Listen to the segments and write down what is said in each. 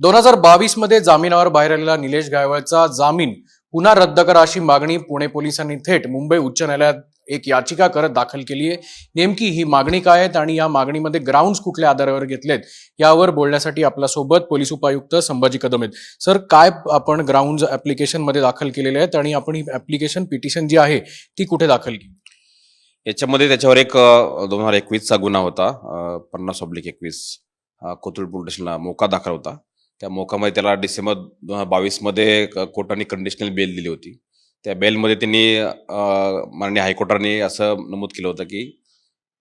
दोन हजार बावीसमध्ये जामिनावर बाहेर आलेला निलेश गायवळचा जामीन पुन्हा रद्द करा अशी मागणी पुणे पोलिसांनी थेट मुंबई उच्च न्यायालयात एक याचिका करत दाखल केली आहे. नेमकी ही मागणी काय आहेत आणि या मागणीमध्ये ग्राउंड्स कुठल्या आधारावर घेतलेत यावर बोलण्यासाठी आपल्यासोबत पोलीस उपायुक्त संभाजी कदम आहेत. सर काय आपण ग्राउंड ऍप्लिकेशनमध्ये दाखल केलेले आहेत आणि आपण ही ऍप्लिकेशन पिटिशन जी आहे ती कुठे दाखल केली? याच्यामध्ये त्याच्यावर एक दोन हजार एकवीसचा गुन्हा होता. पन्नास ऑब्लिक एकवीस कोथरूड पोलीस स्टेशनला मोका दाखल होता. त्या मोकामध्ये त्याला डिसेंबर दोन बावीसमध्ये क- कोर्टाने कंडिशनल बेल दिली होती. त्या बेलमध्ये त्यांनी माननीय हायकोर्टाने असं नमूद केलं होतं की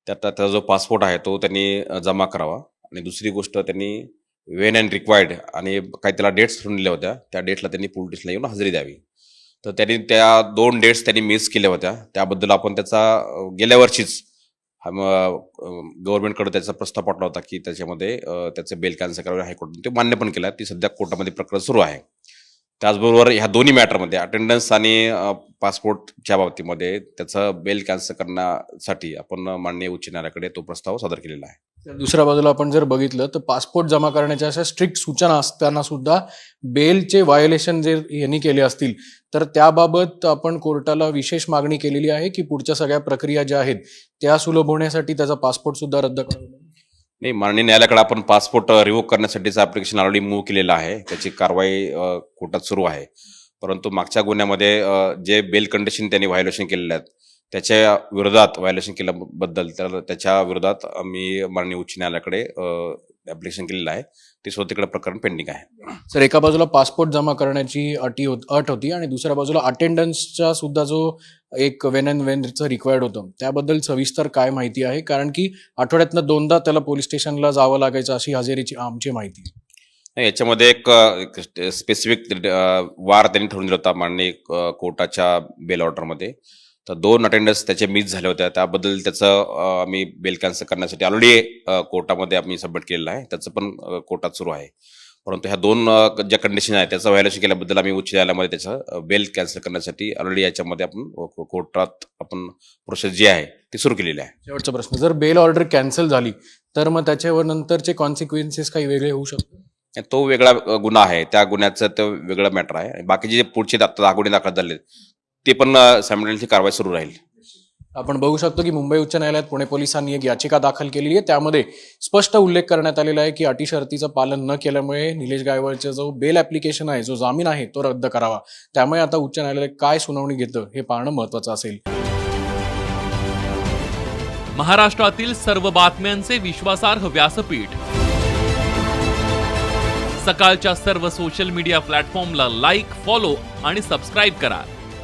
त्यात त्याचा जो पासपोर्ट आहे तो त्यांनी जमा करावा. आणि दुसरी गोष्ट त्यांनी वेन अँड रिक्वायर्ड आणि काही त्याला डेट्स ठरवून दिल्या होत्या. त्या डेटला त्यांनी पोलिटिशला येऊन हजेरी द्यावी. तर त्यांनी त्या दोन डेट्स त्यांनी मिस केल्या होत्या. त्याबद्दल आपण त्याचा गेल्या वर्षीच गव्हर्नमेंटकडे त्याचा प्रस्ताव पाठवला होता की त्याच्यामध्ये त्याचे बेल कॅन्सल करावे हायकोर्टाने ते मान्य पण केलं. ती सध्या कोर्टामध्ये प्रकरण सुरू आहे. त्याचबरोबर ह्या दोन्ही मॅटरमध्ये अटेंडन्स आणि पासपोर्टच्या बाबतीमध्ये त्याचं बेल कॅन्सल करण्यासाठी आपण माननीय उच्च न्यायालयाकडे तो प्रस्ताव सादर केलेला आहे. दुसऱ्या बाजूला आपण जर बघितलं तर पासपोर्ट जमा करण्याच्या अशा स्ट्रिक्ट सूचना असताना सुद्धा बेलचे व्हायोलेशन जे यांनी केले असतील तर त्याबाबत आपण कोर्टाला विशेष मागणी केलेली आहे की पुढच्या सगळ्या प्रक्रिया ज्या आहेत त्या सुलभ होण्यासाठी त्याचा पासपोर्ट सुद्धा रद्द करावा नाही माननीय न्यायालयाकडे आपण पासपोर्ट रिव्होक करण्यासाठीचं अप्लिकेशन ऑलरेडी मूव्ह केलेलं आहे. त्याची कारवाई कोर्टात सुरू आहे. परंतु मागच्या गुन्ह्यामध्ये जे बेल कंडिशन त्यांनी व्हायोलेशन केलेले आहेत त्याच्या विरोधात व्हायोलेशन केल्याबद्दल तर त्याच्या विरोधात मी माननीय उच्च न्यायालयाकडे ॲप्लिकेशन केलेलं आहे. ते सुद्धा तिकडे प्रकरण पेंडिंग आहे. सर एका बाजूला पासपोर्ट जमा करण्याची अटी होत अट होती आणि दुसऱ्या बाजूला अटेंडन्सचा सुद्धा जो एक वेन अँड वेनचं रिक्वायर्ड होतं त्याबद्दल सविस्तर काय माहिती आहे? कारण की आठवड्यातनं दोनदा त्याला पोलीस स्टेशनला जावं लागायचं अशी हजेरीची आमची माहिती. आहे. याच्यामध्ये एक स्पेसिफिक वार त्यांनी ठरवून दिला होता माननीय कोर्टाच्या बेल ऑर्डरमध्ये तर दोन अटेंडन्स त्याचे मिस झाल्या होत्या त्याबद्दल त्याचं आम्ही बेल कॅन्सल करण्यासाठी ऑलरेडी कोर्टामध्ये आम्ही सबमिट केलेलं आहे. त्याचं पण कोर्टात सुरू आहे. परंतु ह्या दोन ज्या कंडिशन आहेत त्याचं व्हायोलेशन केल्याबद्दल आम्ही उच्च न्यायालयामध्ये त्याचं बेल कॅन्सल करण्यासाठी ऑलरेडी याच्यामध्ये आपण कोर्टात आपण प्रोसेस जी आहे ती सुरू केलेली आहे. शेवटचा प्रश्न. जर बेल ऑर्डर कॅन्सल झाली तर मग त्याच्यावर नंतरचे कॉन्सिक्वेन्सेस काही वेगळे होऊ शकतात? तो वेगळा गुन्हा आहे. त्या गुन्ह्याचं तो वेगळं मॅटर आहे. बाकीचे जे पुढचे गुन्हे दाखल झाले ते पण सॅमिडनची कारवाई सुरू राहील. आपण बघू शकतो की मुंबई उच्च न्यायालयात पुणे पोलिसांनी एक याचिका दाखल केलेली आहे. त्यामध्ये स्पष्ट उल्लेख करण्यात आलेला आहे की अटी शर्तीचं पालन न केल्यामुळे निलेश गायवळचा जो बेल ऍप्लिकेशन आहे जो जामीन आहे तो रद्द करावा. त्यामुळे आता उच्च न्यायालय काय सुनावणी घेतं हे पाहणं महत्वाचं असेल. महाराष्ट्रातील सर्व बातम्यांचे विश्वासार्ह व्यासपीठ. सकाळच्या सर्व सोशल मीडिया प्लॅटफॉर्मला लाईक फॉलो आणि सबस्क्राईब करा.